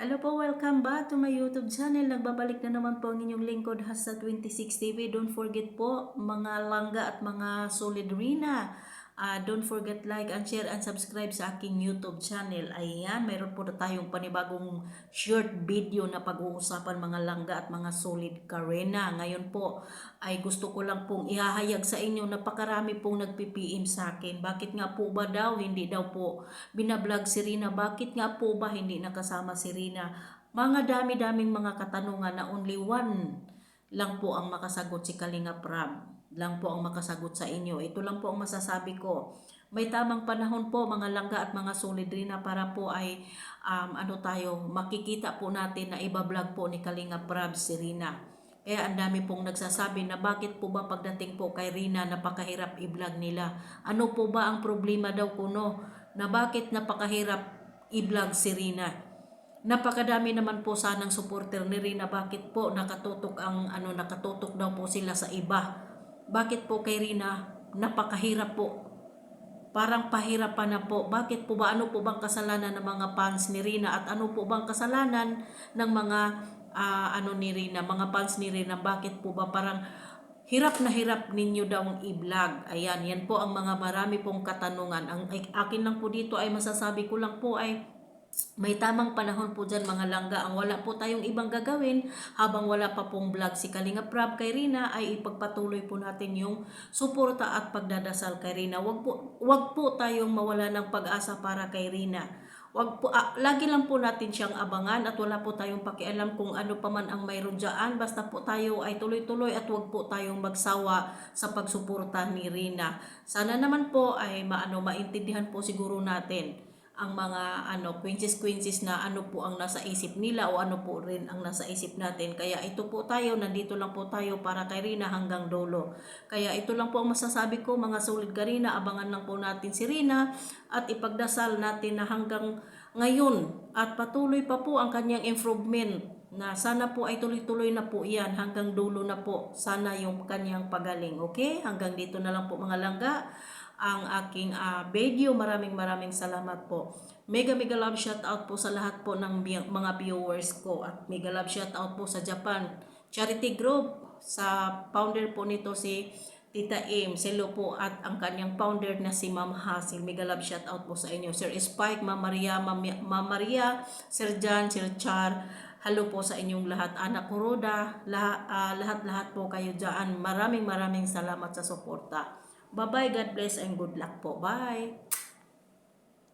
Hello po, welcome back to my YouTube channel. Nagbabalik na naman po ang inyong lingkod Hasa 26 TV. Don't forget po mga langga at mga solid rina. Ah, don't forget like and share and subscribe sa aking YouTube channel. Ayan, mayroon po na tayong panibagong short video na pag-uusapan mga langga at mga solid karena. Ngayon po ay gusto ko lang pong ihahayag sa inyo napakarami pong nagpi-PM sa akin. Bakit nga po ba daw hindi daw po binablog si Rina? Bakit nga po ba hindi nakasama si Rina? Mga dami-daming mga katanungan na only one lang po ang makasagot si Kalinga Prab. Lang po ang makasagot sa inyo. Ito lang po ang masasabi ko. May tamang panahon po mga langga at mga solid rin na para po ay um, ano tayo, makikita po natin na ibablog po ni Kalinga Prab si Rina. Kaya ang dami pong nagsasabi na bakit po ba pagdating po kay Rina napakahirap i-vlog nila. Ano po ba ang problema daw kuno na bakit napakahirap i-vlog si Rina? Napakadami naman po sanang supporter ni Rina. Bakit po nakatutok ang ano nakatutok daw po sila sa iba? Bakit po kay Rina napakahirap po? Parang pahirapan na po. Bakit po ba ano po bang kasalanan ng mga fans ni Rina at ano po bang kasalanan ng mga ah, ano ni Rina, mga fans ni Rina? Bakit po ba parang hirap na hirap ninyo daw ang i-vlog. Ayan, yan po ang mga marami pong katanungan. Ang akin lang po dito ay masasabi ko lang po ay may tamang panahon po dyan mga langga. Ang wala po tayong ibang gagawin habang wala pa pong vlog si Kalinga Prab kay Rina ay ipagpatuloy po natin yung suporta at pagdadasal kay Rina. Wag po, wag po tayong mawala ng pag-asa para kay Rina. Wag po, ah, lagi lang po natin siyang abangan at wala po tayong pakialam kung ano pa man ang mayroon dyan. Basta po tayo ay tuloy-tuloy at wag po tayong magsawa sa pagsuporta ni Rina. Sana naman po ay maano maintindihan po siguro natin ang mga ano quinces quinces na ano po ang nasa isip nila o ano po rin ang nasa isip natin. Kaya ito po tayo, nandito lang po tayo para kay Rina hanggang dulo. Kaya ito lang po ang masasabi ko mga solid Karina, abangan lang po natin si Rina at ipagdasal natin na hanggang ngayon. At patuloy pa po ang kanyang improvement na sana po ay tuloy-tuloy na po yan. Hanggang dulo na po. Sana yung kanyang pagaling. Okay? Hanggang dito na lang po mga langga ang aking ah, video maraming maraming salamat po mega mega love shout out po sa lahat po ng mga viewers ko at mega love shout out po sa Japan charity group sa founder po nito si Tita Im, Selo po at ang kanyang founder na si Ma'am Hasil. Mega love shout out po sa inyo. Sir Spike, Ma'am Maria, Ma'am, Ma'am Maria, Sir John, Sir Char. Hello po sa inyong lahat. Anak Kuroda, lahat, lahat-lahat po kayo dyan. Maraming maraming salamat sa suporta. Bye-bye, God bless and good luck po. Bye!